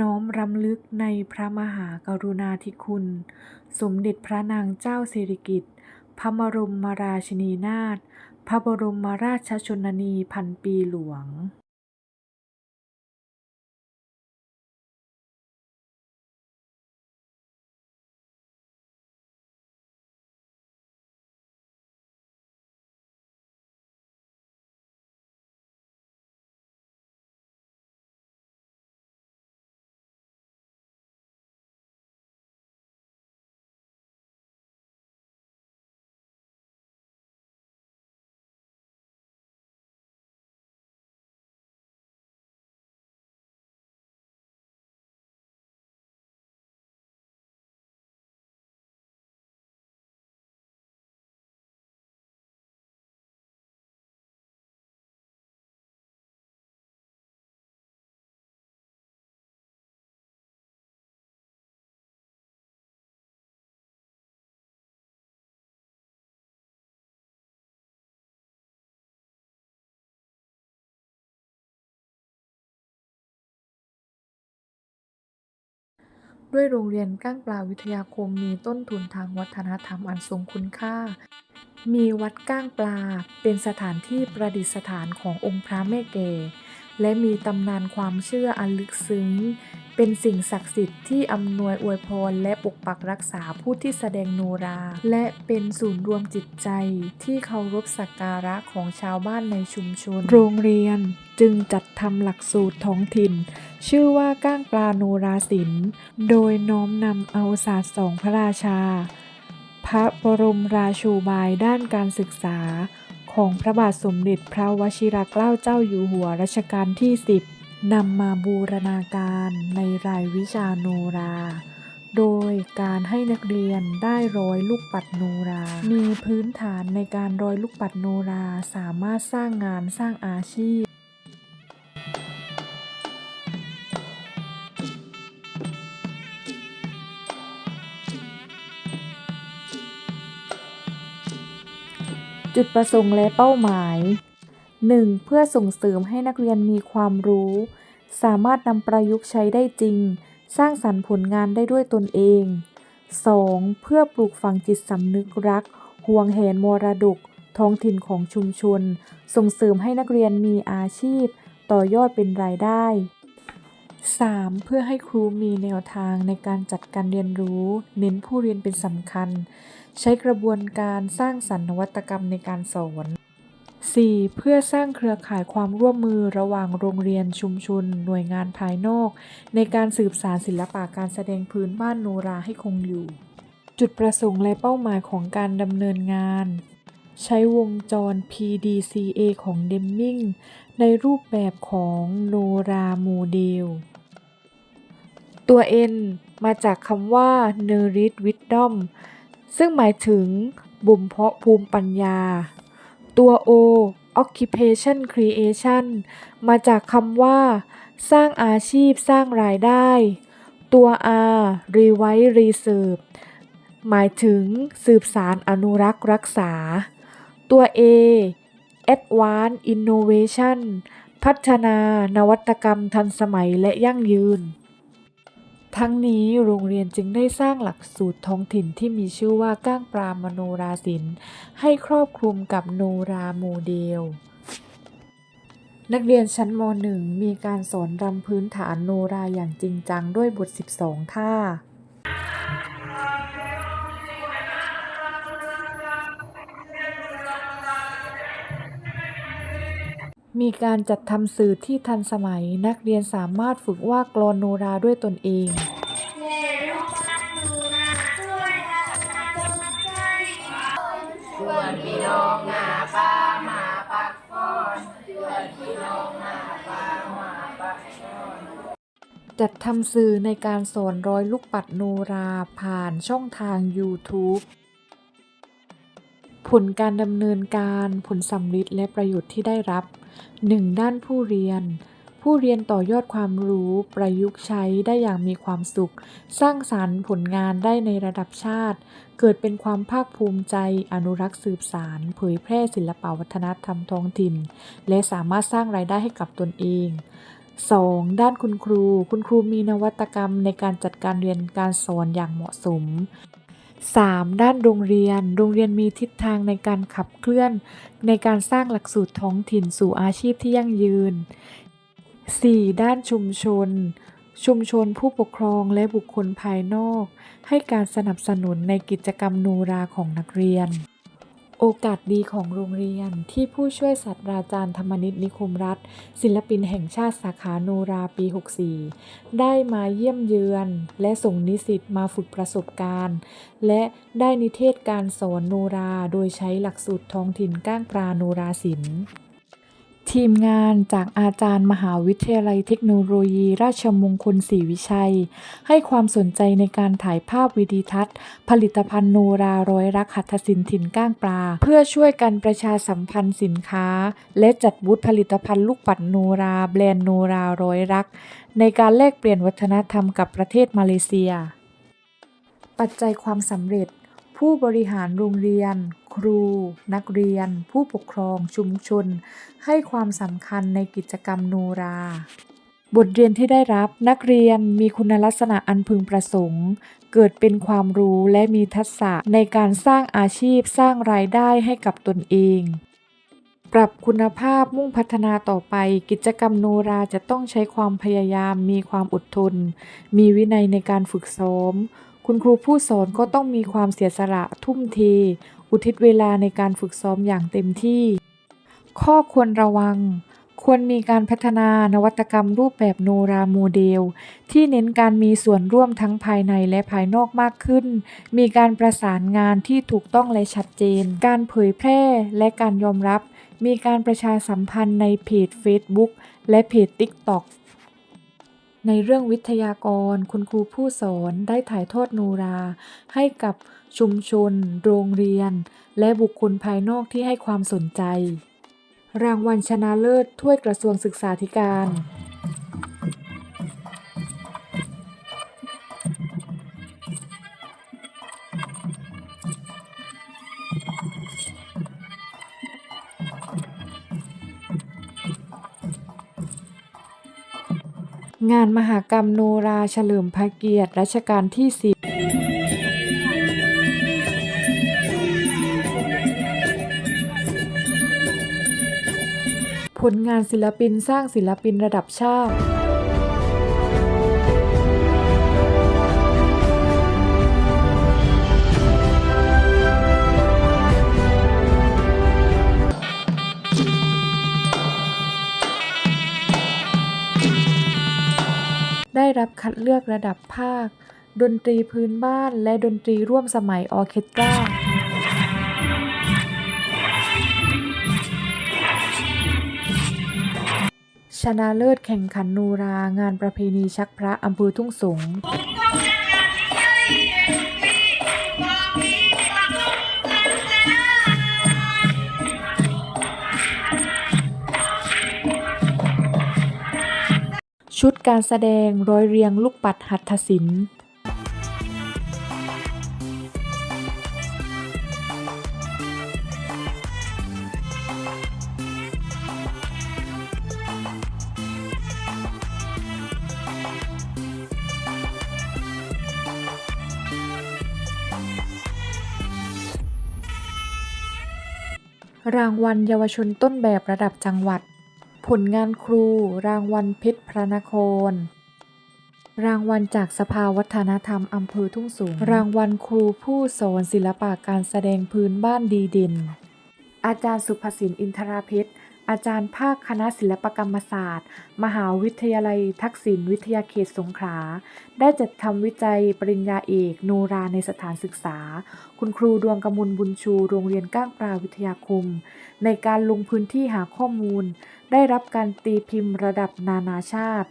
น้อมรำลึกในพระมหากรุณาธิคุณ สมเด็จพระนางเจ้าสิริกิติ์พระบรมราชินีนาถพระบรมราชชนนีพันปีหลวง ด้วยโรงเรียนก้างปลาวิทยาคมมีต้นทุนทางวัฒนธรรมอันทรงคุณค่า มีวัดก้างปลาเป็นสถานที่ประดิษฐานขององค์พระแม่แกและมีตำนานความเชื่ออันลึกซึ้ง เป็นสิ่งศักดิ์สิทธิ์ที่อำนวยอวยพรและปกปักรักษาผู้ที่แสดงโนรา และเป็นศูนย์รวมจิตใจที่เคารพสักการะของชาวบ้านในชุมชน โรงเรียนจึงจัดทำหลักสูตรท้องถิ่น ชื่อว่าก้างปลาโนราศิลป์ โดยน้อมนำเอาศาสตร์สองพระราชา พระบรมราชูบายด้านการศึกษา ของพระบาทสมเด็จพระวชิรเกล้าเจ้าอยู่หัวรัชกาลที่ 10 นำมาบูรณาการในรายวิชาโนรา โดยการให้นักเรียนได้ร้อยลูกปัดโนรา มีพื้นฐานในการร้อยลูกปัดโนราสามารถสร้างงานสร้างอาชีพจุดประสงค์และเป้าหมาย 1. เพื่อส่งเสริมให้นักเรียนมีความรู้ สามารถนำประยุกต์ใช้ได้จริง สร้างสรรค์ผลงานได้ด้วยตนเอง 2. เพื่อปลูกฝังจิตสำนึกรัก ห่วงแหนมรดก ท้องถิ่นของชุมชน ส่งเสริมให้นักเรียนมีอาชีพ ต่อยอดเป็นรายได้ 3. เพื่อให้ครูมีแนวทางในการจัดการเรียนรู้ เน้นผู้เรียนเป็นสำคัญ ใช้กระบวนการสร้างสรรค์นวัตกรรมในการสอน 4. เพื่อสร้างเครือข่ายความร่วมมือระหว่างโรงเรียนชุมชน หน่วยงานภายนอก ในการสืบสานศิลปะการแสดงพื้นบ้านโนราให้คงอยู่ จุดประสงค์และเป้าหมายของการดำเนินงาน ใช้วงจร PDCA ของเดมมิงในรูปแบบของโนราโมเดล ตัว N มาจากคำว่า Nourish Wisdom ซึ่งหมายถึงบ่มเพาะภูมิปัญญา ตัว O Occupation Creation มาจากคำว่า สร้างอาชีพสร้างรายได้ ตัว R Revise Reserve หมายถึงสืบสารอนุรักษ์รักษา ตัว A Advance Innovation พัฒนานวัตกรรมทันสมัยและยั่งยืน ทั้งนี้โรงเรียนจึงได้สร้างหลักสูตรท้องถิ่นที่มีชื่อว่าก้างปลามโนราศิลป์ให้ครอบคลุมกับโนราโมเดล นักเรียนชั้นม .1 มีการสอนรำพื้นฐานโนราอย่างจริงจังด้วยบท 12 ท่า มีการจัดทำสื่อที่ทันสมัย นักเรียนสามารถฝึกว่ากลอนโนราด้วยตนเองส่วนพี่น้องหาปลามาปักก้อนส่วนพี่น้องหาปลามาปักก้อนจัดทำสื่อในการสอนร้อยลูกปัดโนราผ่านช่องทาง YouTube ผลการดำเนินการผลสำลิดและประโยชน์ที่ได้รับ 1. ด้านผู้เรียน ผู้เรียนต่อยอดความรู้ประยุกต์ใช้ได้อย่างมีความสุข สร้างสารรค์ผลงานได้ในระดับชาติ เกิดเป็นความภาคภูมิใจ อนุรักษ์สืบสารเผยแพร่ศิลปวัฒนธรรมท้องถิ่น และสามารถสร้างรายได้ให้กับตนเอง 2. ด้านคุณครู คุณครูมีนวัตกรรมในการจัดการเรียนการสอนอย่างเหมาะสม 3. ด้านโรงเรียน โรงเรียนมีทิศทางในการขับเคลื่อน ในการสร้างหลักสูตรท้องถิ่นสู่อาชีพที่ยั่งยืน 4. ด้านชุมชน ชุมชนผู้ปกครองและบุคคลภายนอก ให้การสนับสนุนในกิจกรรมนูราของนักเรียน โอกาสดีของโรงเรียนที่ผู้ช่วยศาสตราจารย์ธรรมนิตนิคมรัฐ ศิลปินแห่งชาติสาขาโนราปี 64 ได้มาเยี่ยมเยือน และส่งนิสิตมาฝึกประสบการณ์ และได้นิเทศการสอนโนราโดยใช้หลักสูตรท้องถิ่นก้างปลาโนราศิลป์ ทีมงานจากอาจารย์มหาวิทยาลัยเทคโนโลยี ราชมงคลศรีวิชัย ให้ความสนใจในการถ่ายภาพวิดีทัศน์ ผลิตภัณฑ์โนราร้อยรักหัตถศิลป์ถิ่นก้างปลา เพื่อช่วยกันประชาสัมพันธ์สินค้า และจัดบูธผลิตภัณฑ์ลูกปัดโนรา แบรนด์โนราร้อยรัก ในการแลกเปลี่ยนวัฒนธรรมกับประเทศมาเลเซีย ปัจจัยความสำเร็จ ผู้บริหารโรงเรียน ครู นักเรียน ผู้ปกครองชุมชน ให้ความสำคัญในกิจกรรมโนรา บทเรียนที่ได้รับนักเรียนมีคุณลักษณะอันพึงประสงค์ เกิดเป็นความรู้และมีทักษะในการสร้างอาชีพสร้างรายได้ให้กับตนเองปรับคุณภาพมุ่งพัฒนาต่อไป กิจกรรมโนราจะต้องใช้ความพยายาม มีความอดทน มีวินัยในการฝึกซ้อม คุณครูผู้สอนก็ต้องมีความเสียสละทุ่มเท อุทิศเวลาในการฝึกซ้อมอย่างเต็มที่ ข้อควรระวัง ควรมีการพัฒนานวัตกรรมรูปแบบโนราโมเดล ที่เน้นการมีส่วนร่วมทั้งภายในและภายนอกมากขึ้น มีการประสานงานที่ถูกต้องและชัดเจน การเผยแพร่และการยอมรับ มีการประชาสัมพันธ์ในเพจ Facebook และเพจ TikTok ในเรื่องวิทยากร คุณครูผู้สอนได้ถ่ายทอดโนรา ให้กับชุมชน โรงเรียน และบุคคลภายนอกที่ให้ความสนใจ รางวัลชนะเลิศถ้วยกระทรวงศึกษาธิการ งานมหกรรมโนราเฉลิมพระเกียรติรัชกาลที่สิบผลงานศิลปินสร้างศิลปินระดับชาติ รับคัดเลือกระดับภาค ดนตรีพื้นบ้านและดนตรีร่วมสมัยออเคสตราชนะเลิศแข่งขันนูรางานประเพณีชักพระอำเภอทุ่งสง ชุดการแสดงร้อยเรียงลูกปัดหัตถศิลป์รางวัลเยาวชนต้นแบบระดับจังหวัด ผลงานครูรางวัลเพชรพระนคร รางวัลจากสภาวัฒนธรรมอำเภอทุ่งสูง รางวัลครูผู้สอนศิลปะการแสดงพื้นบ้านดีเด่น อาจารย์สุภสินอินทราเพชร อาจารย์ภาคคณะศิลปกรรมศาสตร์ มหาวิทยาลัย ทักษิณวิทยาเขตสงขลา ได้จัดทำวิจัยปริญญาเอกโนราในสถานศึกษา คุณครูดวงกมลบุญชู โรงเรียนก้างปลาวิทยาคม ในการลงพื้นที่หาข้อมูล ได้รับการตีพิมพ์ระดับนานาชาติ